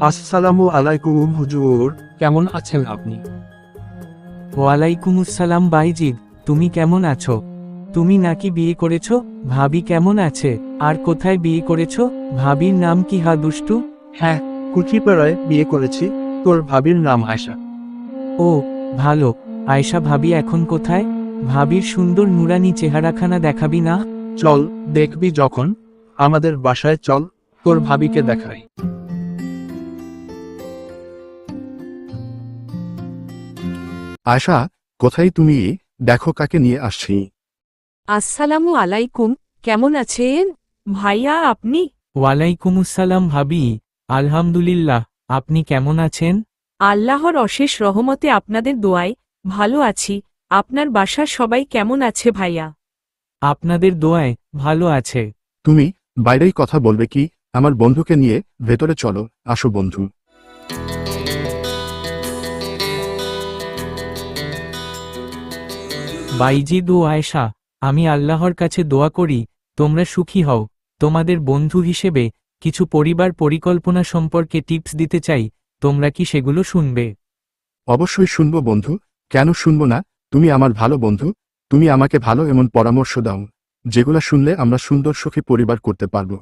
আসসালামু আলাইকুম হুজুর। কেমন আছেন আপনি? ওয়ালাইকুমুসসালাম বাইজিদ তুমি কেমন আছো? তুমি নাকি বিয়ে করেছ? ভাবি কেমন আছে? আর কোথায় বিয়ে করেছ? ভাবির নাম কি হা দুষ্টু? হ্যাঁ কুচিপাড়ায় বিয়ে করেছি। তোর ভাবির নাম আয়সা ও ভালো। আয়শা ভাবি এখন কোথায়? ভাবির সুন্দর নুরানি চেহারাখানা দেখাবি না? চল দেখবি যখন। আমাদের বাসায় চল তোর ভাবিকে দেখাই। আয়শা কোথায় তুমি? দেখো কাকে নিয়ে আসছি। আসসালামু আলাইকুম কেমন আছেন? ভাইয়া আপনি? ওয়ালাইকুমুসসালাম ভাবি আলহামদুলিল্লাহ আপনি কেমন আছেন? আল্লাহর অশেষ রহমতে আপনাদের দোয়ায় ভালো আছি। আপনার বাসার সবাই কেমন আছে ভাইয়া? আপনাদের দোয়ায় ভালো আছে। তুমি বাইরেই কথা বলবে কি? আমার বন্ধুকে নিয়ে ভেতরে চলো আসো বন্ধু। বাইজিদ ও আয়েশা আমি আল্লাহর কাছে দোয়া করি তোমরা সুখী হও। তোমাদের বন্ধু হিসেবে কিছু পরিবার পরিকল্পনা সম্পর্কে টিপস দিতে চাই তোমরা কি সেগুলো শুনবে? অবশ্যই শুনব বন্ধু কেন শুনব না? তুমি আমার ভালো বন্ধু তুমি আমাকে ভালো এমন পরামর্শ দাও যেগুলা শুনলে আমরা সুন্দর সুখী পরিবার করতে পারব।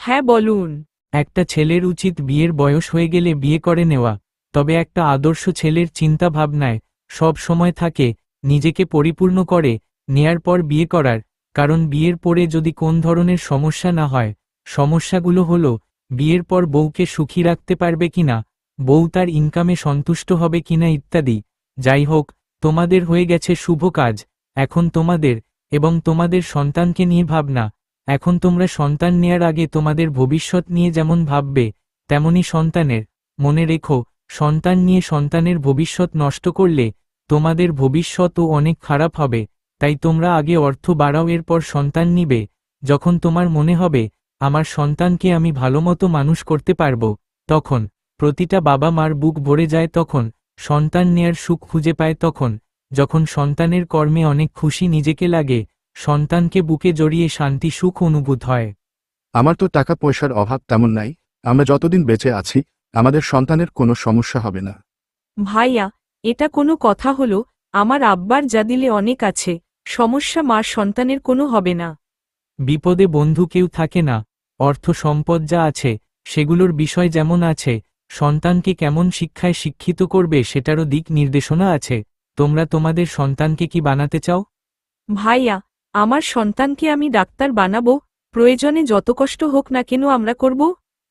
হ্যাঁ বলুন। একটা ছেলের উচিত বিয়ের বয়স হয়ে গেলে বিয়ে করে নেওয়া তবে একটা আদর্শ ছেলের চিন্তা ভাবনায় সব সময় থাকে নিজেকে পরিপূর্ণ করে, নেয়ার পর বিয়ে করার, কারণ বিয়ের পরে যদি কোন ধরনের সমস্যা না হয়, সমস্যাগুলো হলো, বিয়ের পর বউকে সুখী রাখতে পারবে কিনা বউ তার ইনকামে সন্তুষ্ট হবে কিনা ইত্যাদি। যাই হোক, তোমাদের হয়ে গেছে শুভ কাজ, এখন তোমাদের এবং তোমাদের সন্তানকে নিয়ে ভাবনা, এখন তোমরা সন্তান নেয়ার আগে তোমাদের ভবিষ্যৎ নিয়ে যেমন ভাববে তেমনি সন্তানের। মনে রেখো, সন্তান নিয়ে সন্তানের ভবিষ্যৎ নষ্ট করলে তোমাদের ভবিষ্যৎও অনেক খারাপ হবে তাই তোমরা আগে অর্থ বাড়াও এরপর সন্তান নিবে। যখন তোমার মনে হবে আমার সন্তানকে আমি ভালোমতো মানুষ করতে পারব তখন প্রতিটা বাবা মার বুক ভরে যায় তখন সন্তান নেয়ার সুখ খুঁজে পায় তখন যখন সন্তানের কর্মে অনেক খুশি নিজেকে লাগে সন্তানকে বুকে জড়িয়ে শান্তি সুখ অনুভূত হয়। আমার তো টাকা পয়সার অভাব তেমন নাই আমরা যতদিন বেঁচে আছি আমাদের সন্তানের কোনো সমস্যা হবে না। ভাইয়া এটা কোনো কথা হলো আমার আব্বার যা দিলে অনেক আছে সমস্যা মার সন্তানের কোনো হবে না। বিপদে বন্ধু কেউ থাকে না অর্থ সম্পদ যা আছে সেগুলোর বিষয় যেমন আছে সন্তানকে কেমন শিক্ষায় শিক্ষিত করবে সেটারও দিক নির্দেশনা আছে তোমরা তোমাদের সন্তানকে কি বানাতে চাও? ভাইয়া আমার সন্তানকে আমি ডাক্তার বানাবো প্রয়োজনে যত কষ্ট হোক না কেন আমরা করব?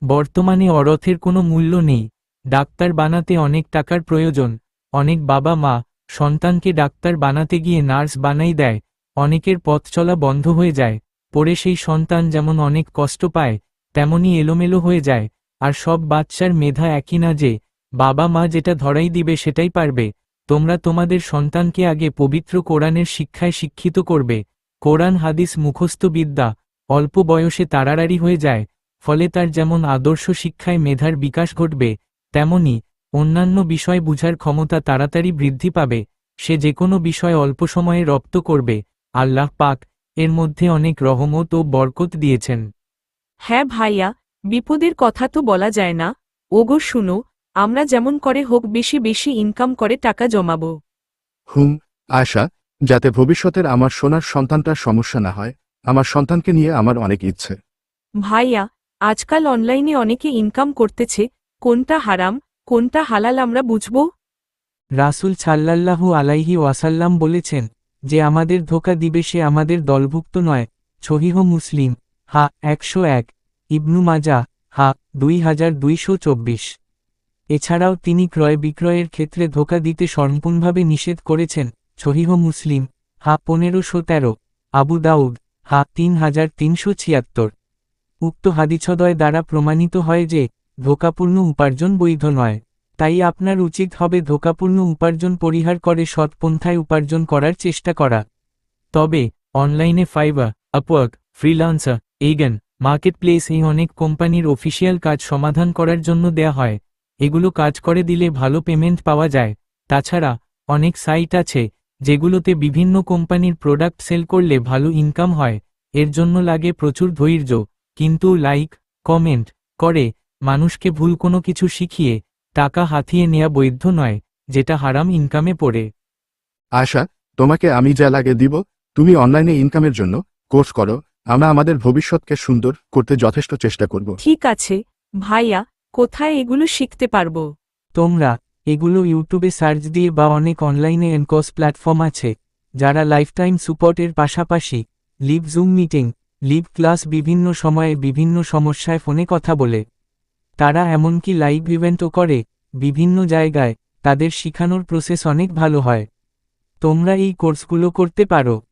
বর্তমানে অরথের কোনো মূল্য নেই ডাক্তার বানাতে অনেক টাকার প্রয়োজন অনেক বাবা মা সন্তানকে ডাক্তার বানাতে গিয়ে নার্স বানাই দেয়, অনেকের পথ চলা বন্ধ হয়ে যায় পরে সেই সন্তান যেমন অনেক কষ্ট পায় তেমনি এলোমেলো হয়ে যায়, আর সব বাচ্চার মেধা একই না যে, বাবা মা যেটা ধরাই দিবে সেটাই পারবে, তোমরা তোমাদের সন্তানকে আগে পবিত্র কোরআনের শিক্ষায় শিক্ষিত করবে, কোরআন হাদিস মুখস্থ বিদ্যা, অল্প বয়সে তাড়াড়াড়ি হয়ে যায়, ফলে তার যেমন আদর্শ শিক্ষায় মেধার বিকাশ ঘটবে তেমনি অন্যান্য বিষয় বুঝার ক্ষমতা তাড়াতাড়ি বৃদ্ধি পাবে সে যে কোনো বিষয় অল্প সময়ে রপ্ত করবে আল্লাহ পাক এর মধ্যে অনেক রহমত ও বরকত দিয়েছেন। হ্যাঁ ভাইয়া বিপদের কথা তো বলা যায় না। ওগো শুনো আমরা যেমন করে হোক বেশি বেশি ইনকাম করে টাকা জমাব। হুম আশা যাতে ভবিষ্যতের আমার সোনার সন্তানটার সমস্যা না হয় আমার সন্তানকে নিয়ে আমার অনেক ইচ্ছে। ভাইয়া আজকাল অনলাইনে অনেকে ইনকাম করতেছে কোনটা হারাম কোনটা হালাল আমরা বুঝব? রাসুল ছাল্লাল্লাহু আলাইহি ওয়াসাল্লাম বলেছেন, যে আমাদের ধোকা দিবে সে আমাদের দলভুক্ত নয়। ছহিহ মুসলিম, হা, একশো এক। ইবনু মাজা, হা, দুই হাজার দুইশো চব্বিশ। এছাড়াও তিনি ক্রয় বিক্রয়ের ক্ষেত্রে ধোকা দিতে সম্পূর্ণভাবে নিষেধ করেছেন। ছহিহ মুসলিম, হা, পনেরোশো তেরো। আবু দাউদ, হা, তিন হাজার তিনশো ছিয়াত্তর। উক্ত হাদিছদয় দ্বারা প্রমাণিত হয় যে ধোকাপূর্ণ উপার্জন বৈধ নয়। তাই আপনার উচিত হবে ধোকাপূর্ণ উপার্জন পরিহার করে সৎপন্থায় উপার্জন করার চেষ্টা করা। তবে, অনলাইনে ফাইবার, আপওয়ার্ক ফ্রিলান্সার এইগেন মার্কেট প্লেস এই অনেক কোম্পানির অফিসিয়াল কাজ সমাধান করার জন্য দেয়া হয়। এগুলো কাজ করে দিলে ভালো পেমেন্ট পাওয়া যায়। তাছাড়া, অনেক সাইট আছে, যেগুলোতে বিভিন্ন কোম্পানির প্রোডাক্ট সেল করলে ভালো ইনকাম হয়। এর জন্য লাগে প্রচুর ধৈর্য, কিন্তু লাইক, কমেন্ট, করে মানুষকে ভুল কোনো কিছু শিখিয়ে টাকা হাতিয়ে নেয়া বৈধ নয় যেটা হারাম ইনকামে পড়ে। আশা তোমাকে আমি যা লাগে দিব তুমি অনলাইনে ইনকামের জন্য কোর্স করো আমরা আমাদের ভবিষ্যৎকে সুন্দর করতে যথেষ্ট চেষ্টা করব। ঠিক আছে ভাইয়া কোথায় এগুলো শিখতে পারব? তোমরা এগুলো ইউটিউবে সার্চ দিয়ে বা অনেক অনলাইনে এনকস প্ল্যাটফর্ম আছে যারা লাইফটাইম সুপোর্টের পাশাপাশি live Zoom meeting live class বিভিন্ন সময়ে বিভিন্ন সমস্যায় ফোনে কথা বলে। তারা এমনকি লাইভ ইভেন্টও করে, বিভিন্ন জায়গায়, তাদের শিখানোর প্রসেস অনেক ভালো হয়। তোমরা এই কোর্সগুলো করতে পারো।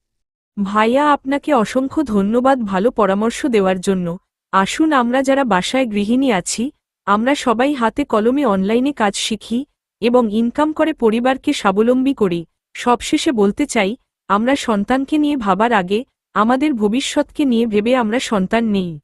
ভাইয়া, আপনাকে অসংখ্য ধন্যবাদ ভালো পরামর্শ দেওয়ার জন্য। আসুন আমরা যারা বাসায় গৃহিণী আছি, আমরা সবাই হাতে কলমে অনলাইনে কাজ শিখি এবং ইনকাম করে পরিবারকে স্বাবলম্বী করি। সবশেষে বলতে চাই, আমরা সন্তানকে নিয়ে ভাবার আগে, আমাদের ভবিষ্যৎকে নিয়ে ভেবে আমরা সন্তান নেই।